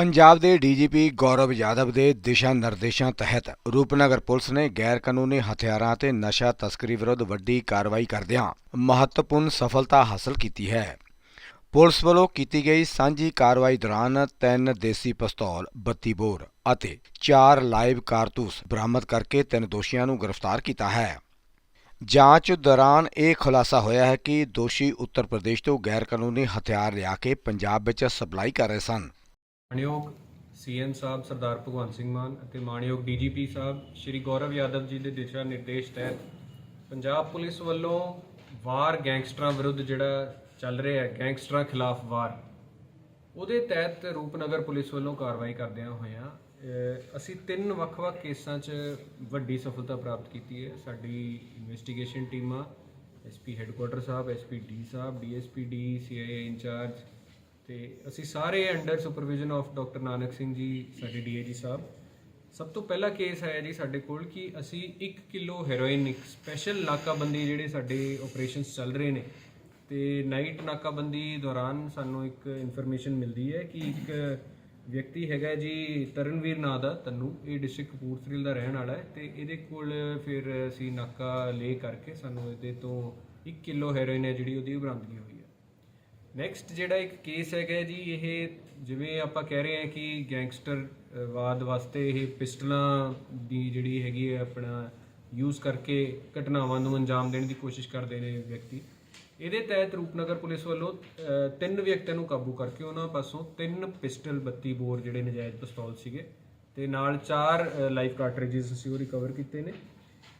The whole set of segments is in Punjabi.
ਪੰਜਾਬ ਦੇ ਡੀਜੀਪੀ ਗੌਰਵ ਯਾਦਵ ਦੇ ਦਿਸ਼ਾ ਨਿਰਦੇਸ਼ਾਂ ਤਹਿਤ ਰੂਪਨਗਰ ਪੁਲਿਸ ਨੇ ਗੈਰ ਕਾਨੂੰਨੀ ਹਥਿਆਰਾਂ ਅਤੇ ਨਸ਼ਾ ਤਸਕਰੀ ਵਿਰੁੱਧ ਵੱਡੀ ਕਾਰਵਾਈ ਕਰਦਿਆਂ ਮਹੱਤਵਪੂਰਨ ਸਫਲਤਾ ਹਾਸਲ ਕੀਤੀ ਹੈ। ਪੁਲਿਸ ਵੱਲੋਂ ਕੀਤੀ ਗਈ ਸਾਂਝੀ ਕਾਰਵਾਈ ਦੌਰਾਨ ਤਿੰਨ ਦੇਸੀ ਪਿਸਤੌਲ 32 ਬੋਰ ਅਤੇ ਚਾਰ ਲਾਈਵ ਕਾਰਤੂਸ ਬਰਾਮਦ ਕਰਕੇ ਤਿੰਨ ਦੋਸ਼ੀਆਂ ਨੂੰ ਗ੍ਰਿਫਤਾਰ ਕੀਤਾ ਹੈ। ਜਾਂਚ ਦੌਰਾਨ ਇਹ ਖੁਲਾਸਾ ਹੋਇਆ ਹੈ ਕਿ ਦੋਸ਼ੀ ਉੱਤਰ ਪ੍ਰਦੇਸ਼ ਤੋਂ ਗੈਰ ਕਾਨੂੰਨੀ ਹਥਿਆਰ ਲਿਆ ਕੇ ਪੰਜਾਬ ਵਿੱਚ ਸਪਲਾਈ ਕਰ ਰਹੇ ਸਨ। ਮਾਣਯੋਗ ਸੀਐਮ ਸਾਹਿਬ ਸਰਦਾਰ ਭਗਵੰਤ ਸਿੰਘ ਮਾਨ ਅਤੇ ਮਾਣਯੋਗ ਡੀਜੀਪੀ ਸਾਹਿਬ ਸ਼੍ਰੀ ਗੌਰਵ ਯਾਦਵ ਜੀ ਦੇ ਦਿਸ਼ਾ ਨਿਰਦੇਸ਼ ਤਹਿਤ ਪੰਜਾਬ ਪੁਲਿਸ ਵੱਲੋਂ ਵਾਰ ਗੈਂਗਸਟਰਾਂ ਵਿਰੁੱਧ ਜਿਹੜਾ ਚੱਲ ਰਿਹਾ ਹੈ, ਗੈਂਗਸਟਰਾਂ ਖਿਲਾਫ ਵਾਰ, ਉਹਦੇ ਤਹਿਤ ਰੂਪਨਗਰ ਪੁਲਿਸ ਵੱਲੋਂ ਕਾਰਵਾਈ ਕਰਦਿਆਂ ਹੋਇਆਂ ਅਸੀਂ ਤਿੰਨ ਵੱਖ-ਵੱਖ ਕੇਸਾਂ 'ਚ ਵੱਡੀ ਸਫਲਤਾ ਪ੍ਰਾਪਤ ਕੀਤੀ ਹੈ। ਸਾਡੀ ਇਨਵੈਸਟੀਗੇਸ਼ਨ ਟੀਮਾਂ SP headquarter Sahib SP D Sahib DSP D CIA incharge ਤੇ ਅਸੀਂ ਸਾਰੇ under supervision of doctor Nanak Singh ji, ਸਾਡੇ ਡੀਏਜੀ ਸਾਹਿਬ, ਸਭ ਤੋਂ ਪਹਿਲਾ ਕੇਸ ਆਇਆ ਜੀ ਸਾਡੇ ਕੋਲ ਕਿ ਅਸੀਂ 1 ਕਿਲੋ ਹੈਰੋਇਨ ਇੱਕ ਸਪੈਸ਼ਲ ਨਾਕਾਬੰਦੀ ਜਿਹੜੇ ਸਾਡੇ ਆਪਰੇਸ਼ਨਸ ਚੱਲ ਰਹੇ ਨੇ, ਤੇ ਨਾਈਟ ਨਾਕਾਬੰਦੀ ਦੌਰਾਨ ਸਾਨੂੰ ਇੱਕ ਇਨਫੋਰਮੇਸ਼ਨ ਮਿਲਦੀ ਹੈ ਕਿ ਇੱਕ ਵਿਅਕਤੀ ਹੈਗਾ ਜੀ ਤਰਨਵੀਰ ਨਾਂ ਦਾ, ਤੰਨੂ, ਇਹ ਡਿਸਟ੍ਰਿਕਟ ਕਪੂਰਥਲੇ ਦਾ ਰਹਿਣ ਵਾਲਾ ਹੈ ਤੇ ਇਹਦੇ ਕੋਲ ਫਿਰ ਅਸੀਂ ਨਾਕਾ ਲੈ ਕਰਕੇ ਸਾਨੂੰ ਇਹਦੇ ਤੋਂ 1 ਕਿਲੋ ਹੈਰੋਇਨ ਹੈ ਜਿਹੜੀ ਉਹਦੀ ਬਰਾਮਦਗੀ ਹੋਈ ਨੈਕਸਟ ਜਿਹੜਾ ਇੱਕ ਕੇਸ ਹੈਗਾ ਜੀ, ਇਹ ਜਿਵੇਂ ਆਪਾਂ ਕਹਿ ਰਹੇ ਹਾਂ ਕਿ ਗੈਂਗਸਟਰ ਵਾਦ ਵਾਸਤੇ ਇਹ ਪਿਸਟਲਾਂ ਦੀ ਜਿਹੜੀ ਹੈਗੀ ਹੈ ਆਪਣਾ ਯੂਜ਼ ਕਰਕੇ ਘਟਨਾਵਾਂ ਨੂੰ ਅੰਜਾਮ ਦੇਣ ਦੀ ਕੋਸ਼ਿਸ਼ ਕਰਦੇ ਨੇ ਵਿਅਕਤੀ। ਇਹਦੇ ਤਹਿਤ ਰੂਪਨਗਰ ਪੁਲਿਸ ਵੱਲੋਂ ਤਿੰਨ ਵਿਅਕਤੀਆਂ ਨੂੰ ਕਾਬੂ ਕਰਕੇ ਉਹਨਾਂ ਪਾਸੋਂ ਤਿੰਨ ਪਿਸਟਲ 32 ਬੋਰ ਜਿਹੜੇ ਨਜਾਇਜ਼ ਪਿਸਤੌਲ ਸੀਗੇ ਤੇ ਨਾਲ ਚਾਰ ਲਾਈਫ ਕਾਰਟ੍ਰਿਜਸ ਅਸੀਂ ਉਹ ਰਿਕਵਰ ਕੀਤੇ ਨੇ।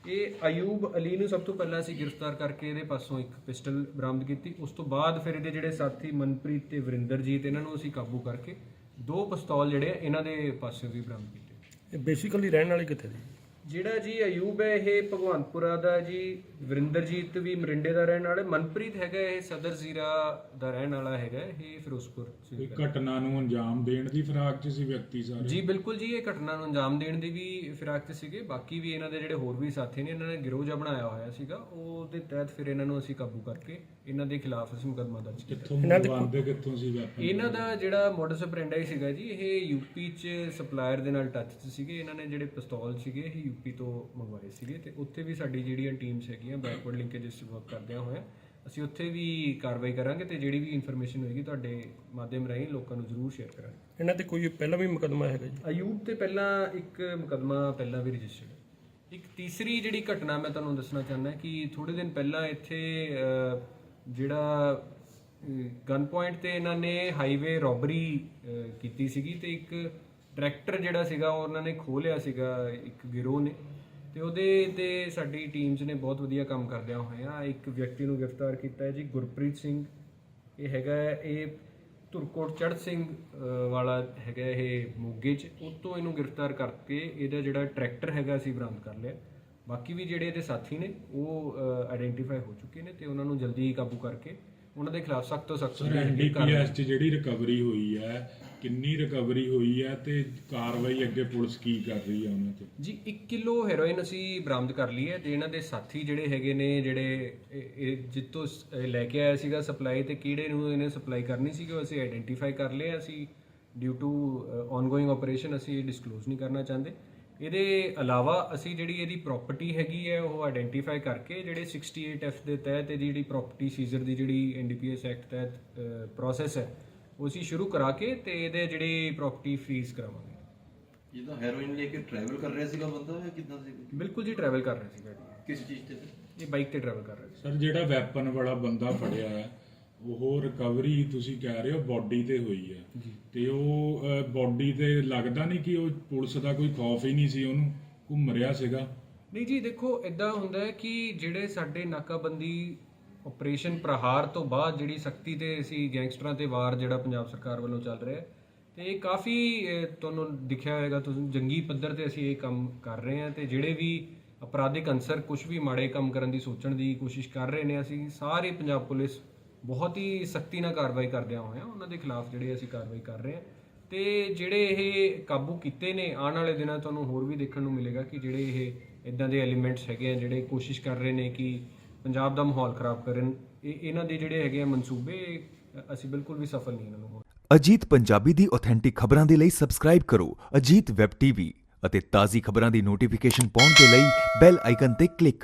ਇਹ ਅਯੂਬ ਅਲੀ ਨੂੰ ਸਭ ਤੋਂ ਪਹਿਲਾਂ ਅਸੀਂ ਗ੍ਰਿਫਤਾਰ ਕਰਕੇ ਇਹਦੇ ਪਾਸੋਂ ਇੱਕ ਪਿਸਟਲ ਬਰਾਮਦ ਕੀਤੀ। ਉਸ ਤੋਂ ਬਾਅਦ ਫਿਰ ਇਹਦੇ ਜਿਹੜੇ ਸਾਥੀ ਮਨਪ੍ਰੀਤ ਤੇ ਵਰਿੰਦਰਜੀਤ ਇਹਨਾਂ ਨੂੰ ਅਸੀਂ ਕਾਬੂ ਕਰਕੇ ਦੋ ਪਿਸਤੌਲ ਜਿਹੜੇ ਇਹਨਾਂ ਦੇ ਪਾਸਿਓਂ ਵੀ ਬਰਾਮਦ ਕੀਤੇ। ਇਹ ਬੇਸਿਕਲੀ ਰਹਿਣ ਵਾਲੇ ਕਿੱਥੇ ਦੀ ਜਿਹੜਾ ਜੀ ਅਯੂਬ ਹੈ ਇਹ ਭਗਵੰਤਪੁਰਾ ਦਾ ਜੀ। ਵਰਿੰਦਰਜੀਤ ਵੀ ਮਰਿੰਡੇ ਦਾ ਰਹਿਣ ਵਾਲਾ ਹੈ। ਮਨਪ੍ਰੀਤ ਹੈਗਾ ਇਹ ਸਦਰ ਜ਼ੀਰਾ ਦਾ ਰਹਿਣ ਵਾਲਾ ਹੈਗਾ ਇਹ ਫਿਰੋਜ਼ਪੁਰ ਚ ਕੋਈ ਘਟਨਾ ਨੂੰ ਅੰਜਾਮ ਦੇਣ ਦੀ ਫਿਰਾਕ 'ਚ ਸੀ ਵਿਅਕਤੀ ਸਾਰੇ? ਜੀ ਬਿਲਕੁਲ ਜੀ ਇਹ ਘਟਨਾ ਨੂੰ ਅੰਜਾਮ ਦੇਣ ਦੀ ਵੀ ਫਿਰਾਕ 'ਚ ਸੀਗੇ। ਬਾਕੀ ਵੀ ਇਹਨਾਂ ਦੇ ਜਿਹੜੇ ਹੋਰ ਵੀ ਸਾਥੀ ਨੇ ਇਹਨਾਂ ਨੇ ਗਿਰੋਹ ਜਿਹਾ ਬਣਾਇਆ ਹੋਇਆ ਸੀਗਾ। ਉਹਦੇ ਤਹਿਤ ਫਿਰ ਇਹਨਾਂ ਨੂੰ ਅਸੀਂ ਕਾਬੂ ਕਰਕੇ ਇਹਨਾਂ ਦੇ ਖਿਲਾਫ ਅਸੀਂ ਮੁਕੱਦਮਾ ਦਰਜ ਕੀਤਾ। ਕਿੱਥੋਂ ਮੰਗਵਾਉਂਦੇ ਕਿੱਥੋਂ ਸੀ ਵੈਪਨ ਇਹਨਾਂ ਦਾ ਜਿਹੜਾ ਮੋਡਸ ਆਪਰੈਂਡਾਈ ਸੀਗਾ ਜੀ ਇਹ ਯੂਪੀ 'ਚ ਸਪਲਾਇਰ ਦੇ ਨਾਲ ਟੱਚ 'ਚ ਸੀਗੇ। ਇਹਨਾਂ ਨੇ ਜਿਹੜੇ ਪਿਸਤੌਲ ਸੀਗੇ ਇਹ ਯੂਪੀ ਤੋਂ ਮੰਗਵਾਏ ਸੀਗੇ। ਤੇ ਉੱਥੇ ਵੀ ਸਾਡੀ ਜਿਹੜੀਆਂ ਟੀਮਸ ਹੈਗੀਆਂ ਬੈਕਵਰਡ ਲਿੰਕੇਜਸ 'ਚ ਵਰਕ ਕਰਦਿਆਂ ਹੋਇਆ। ਅਸੀਂ ਉੱਥੇ ਵੀ ਕਾਰਵਾਈ ਕਰਾਂਗੇ ਤੇ ਜਿਹੜੀ ਵੀ ਇਨਫੋਰਮੇਸ਼ਨ ਹੋਏਗੀ ਤੁਹਾਡੇ ਮਾਧਿਅਮ ਰਾਹੀਂ ਲੋਕਾਂ ਨੂੰ ਜ਼ਰੂਰ ਸ਼ੇਅਰ ਕਰਾਂਗੇ। ਇਹਨਾਂ ਤੇ ਕੋਈ ਪਹਿਲਾਂ ਵੀ ਮੁਕੱਦਮਾ ਹੈਗਾ ਜੀ? ਅਯੂਬ ਤੇ ਪਹਿਲਾਂ ਇੱਕ ਮੁਕਦਮਾ ਪਹਿਲਾਂ ਵੀ ਰਜਿਸਟਰਡ ਇੱਕ ਤੀਸਰੀ ਜਿਹੜੀ ਘਟਨਾ ਮੈਂ ਤੁਹਾਨੂੰ ਦੱਸਣਾ ਚਾਹੁੰਦਾ ਕਿ ਥੋੜੇ ਦਿਨ ਪਹਿਲਾਂ ਇੱਥੇ ਅਹ, ਜਿਹੜਾ ਗਨ ਪੁਆਇੰਟ ਤੇ ਇਹਨਾਂ ਨੇ ਹਾਈਵੇ ਰੋਬਰੀ ਕੀਤੀ ਸੀਗੀ ਤੇ ਇੱਕ ਟਰੈਕਟਰ ਜਿਹੜਾ ਸੀਗਾ ਉਹ ਉਹਨਾਂ ਨੇ ਖੋਹ ਲਿਆ ਸੀਗਾ ਇੱਕ ਗਿਰੋਹ ਨੇ। ਤੇ ਉਹਦੇ ਤੇ ਸਾਡੀ ਟੀਮਸ ਨੇ ਬਹੁਤ ਵਧੀਆ ਕੰਮ ਕਰਦਿਆਂ ਹੋਇਆ ਇੱਕ ਵਿਅਕਤੀ ਨੂੰ ਗ੍ਰਿਫਤਾਰ ਕੀਤਾ ਹੈ ਜੀ ਗੁਰਪ੍ਰੀਤ ਸਿੰਘ। ਇਹ ਹੈਗਾ ਇਹ ਧੁਰਕੋਟ ਚੜ੍ਹ ਸਿੰਘ ਵਾਲਾ ਹੈਗਾ ਇਹ ਮੋਗੇ 'ਚ। ਉਹ ਤੋਂ ਇਹਨੂੰ ਗ੍ਰਿਫਤਾਰ ਕਰਕੇ ਇਹਦਾ ਜਿਹੜਾ ਟਰੈਕਟਰ ਹੈਗਾ ਅਸੀਂ ਬਰਾਮਦ ਕਰ ਲਿਆ। ਬਾਕੀ ਵੀ ਜਿਹੜੇ ਇਹਦੇ ਸਾਥੀ ਨੇ ਉਹ ਆਇਡੈਂਟੀਫਾਈ ਹੋ ਚੁੱਕੇ ਨੇ ਤੇ ਉਹਨਾਂ ਨੂੰ ਜਲਦੀ ਹੀ ਕਾਬੂ ਕਰਕੇ ਉਹਨਾਂ ਦੇ ਖਿਲਾਫ ਸਖਤ ਤੋਂ ਸਖਤ ਜਿਹੜੀ ਰਿਕਵਰੀ ਹੋਈ ਹੈ ਕਿੰਨੀ ਰਿਕਵਰੀ ਹੋਈ ਹੈ ਤੇ ਕਾਰਵਾਈ ਅੱਗੇ ਪੁਲਿਸ ਕੀ ਕਰ ਰਹੀ ਹੈ ਉਹਨਾਂ ਤੇ? ਜੀ 1 ਕਿਲੋ ਹੈਰੋਇਨ ਅਸੀਂ ਬਰਾਮਦ ਕਰ ਲਈ ਹੈ ਤੇ ਇਹਨਾਂ ਦੇ ਸਾਥੀ ਜਿਹੜੇ ਹੈਗੇ ਨੇ, ਜਿਹੜੇ ਇਹ- ਜਿੱਤੋਂ ਲੈ ਕੇ ਆਇਆ ਸੀਗਾ ਸਪਲਾਈ ਤੇ ਕਿਹੜੇ ਨੂੰ ਇਹਨੇ ਸਪਲਾਈ ਕਰਨੀ ਸੀ ਉਹ ਅਸੀਂ ਆਇਡੈਂਟੀਫਾਈ ਕਰ ਲਏ ਅਸੀਂ ਡਿਊ ਟੂ ਆਨਗੋਇੰਗ ਆਪਰੇਸ਼ਨ ਅਸੀਂ ਡਿਸਕਲੋਜ਼ ਨਹੀਂ ਕਰਨਾ ਚਾਹੁੰਦੇ। ਇਹਦੇ ਇਲਾਵਾ ਅਸੀਂ ਜਿਹੜੀ ਇਹਦੀ ਪ੍ਰਾਪਰਟੀ ਹੈਗੀ ਹੈ ਉਹ ਆਇਡੈਂਟੀਫਾਈ ਕਰਕੇ ਜਿਹੜੇ 68 ਐਫ ਦੇ ਤਹਿਤ ਇਹਦੀ ਜਿਹੜੀ ਪ੍ਰਾਪਰਟੀ ਸੀਜ਼ਰ ਦੀ ਜਿਹੜੀ ਐਨਡੀਪੀਐਸ ਐਕਟ ਤਹਿਤ ਪ੍ਰੋਸੈਸ ਹੈ ਉਹ ਅਸੀਂ ਸ਼ੁਰੂ ਕਰਾ ਕੇ ਤੇ ਇਹਦੇ ਜਿਹੜੀ ਪ੍ਰਾਪਰਟੀ ਫ੍ਰੀਜ਼ ਕਰਾਵਾਂਗੇ। ਜਿੱਦਾਂ ਹੈਰੋਇਨ ਲੈ ਕੇ ਟਰੈਵਲ ਕਰ ਰਿਹਾ ਸੀਗਾ ਬੰਦਾ ਜਾਂ ਕਿੱਦਾਂ ਸੀ? ਬਿਲਕੁਲ ਜੀ ਟਰੈਵਲ ਕਰ ਰਿਹਾ ਸੀਗਾ ਜੀ। ਕਿਸ ਚੀਜ਼ ਤੇ ਸੀ? ਇਹ ਬਾਈਕ ਤੇ ਟਰੈਵਲ ਕਰ ਰਿਹਾ ਸੀ। ਸਰ ਜਿਹੜਾ ਵੈਪਨ ਵਾਲਾ ਬੰਦਾ ਫੜਿਆ ਹੈ ਉਹ ਰਿਕਵਰੀ ਤੁਸੀਂ ਕਹਿ ਰਹੇ ਹੋ ਬਾਡੀ ਤੇ ਹੋਈ ਹੈ। ਤੇ ਉਹ ਬਾਡੀ ਤੇ ਲੱਗਦਾ ਨਹੀਂ ਕਿ ਉਹ ਪੁਲਿਸ ਦਾ ਕੋਈ ਖੌਫ ਹੀ ਨਹੀਂ ਸੀ ਉਹਨੂੰ? ਘੁੰਮ ਰਿਹਾ ਸੀਗਾ। ਨਹੀਂ ਜੀ ਦੇਖੋ ਇਦਾਂ ਹੁੰਦਾ ਹੈ ਕਿ ਜਿਹੜੇ ਸਾਡੇ ਨਾਕਾਬੰਦੀ ਆਪਰੇਸ਼ਨ ਪ੍ਰਹਾਰ ਤੋਂ ਬਾਅਦ ਜਿਹੜੀ ਸਖਤੀ ਤੇ ਅਸੀਂ ਗੈਂਗਸਟਰਾਂ ਤੇ ਵਾਰ ਜਿਹੜਾ ਪੰਜਾਬ ਸਰਕਾਰ ਵੱਲੋਂ ਚੱਲ ਰਿਹਾ ਹੈ, ਤੇ ਇਹ ਕਾਫੀ ਤੁਹਾਨੂੰ ਦਿਖਿਆ ਹੋਵੇਗਾ ਤੁਸੀਂ ਜੰਗੀ ਪੱਧਰ ਤੇ ਅਸੀਂ ਇਹ ਕੰਮ ਕਰ ਰਹੇ ਹਾਂ ਤੇ ਜਿਹੜੇ ਵੀ ਅਪਰਾਧਿਕ ਅੰਸਰ ਕੁਝ ਵੀ ਮਾੜੇ ਕੰਮ ਕਰਨ ਦੀ ਸੋਚਣ ਦੀ ਕੋਸ਼ਿਸ਼ ਕਰ ਰਹੇ ਨੇ, ਅਸੀਂ ਸਾਰੇ ਪੰਜਾਬ ਪੁਲਿਸ ਬਹੁਤ ਹੀ ਸਖਤੀ ਨਾਲ ਕਾਰਵਾਈ ਕਰਦਿਆਂ ਹੋਏ ਹਾਂ ਉਹਨਾਂ ਦੇ ਖਿਲਾਫ ਜਿਹੜੇ ਅਸੀਂ ਕਾਰਵਾਈ ਕਰ ਰਹੇ ਹਾਂ। ਤੇ ਜਿਹੜੇ ਇਹ ਕਾਬੂ ਕੀਤੇ ਨੇ, ਆਉਣ ਵਾਲੇ ਦਿਨਾਂ ਤੁਹਾਨੂੰ ਹੋਰ ਵੀ ਦੇਖਣ ਨੂੰ ਮਿਲੇਗਾ ਕਿ ਜਿਹੜੇ ਇਹ ਇਦਾਂ ਦੇ ਐਲੀਮੈਂਟਸ ਹੈਗੇ ਆ, ਜਿਹੜੇ ਕੋਸ਼ਿਸ਼ ਕਰ ਰਹੇ ਨੇ ਕਿ ਪੰਜਾਬ ਦਾ ਮਾਹੌਲ ਖਰਾਬ ਕਰਨ ਇਹ ਇਹਨਾਂ ਦੇ ਜਿਹੜੇ ਹੈਗੇ ਆ ਮਨਸੂਬੇ ਅਸੀਂ ਬਿਲਕੁਲ ਵੀ ਸਫਲ ਨਹੀਂ ਇਹਨਾਂ ਨੂੰ ਅਜੀਤ ਪੰਜਾਬੀ ਦੀ ਆਥੈਂਟਿਕ ਖਬਰਾਂ ਦੇ ਲਈ ਸਬਸਕ੍ਰਾਈਬ ਕਰੋ ਅਜੀਤ ਵੈਬ ਟੀਵੀ ਅਤੇ ਤਾਜ਼ੀ ਖਬਰਾਂ ਦੀ ਨੋਟੀਫਿਕੇਸ਼ਨ ਪਾਉਣ ਦੇ ਲਈ ਬੈਲ ਆਈਕਨ ਤੇ ਕਲਿੱਕ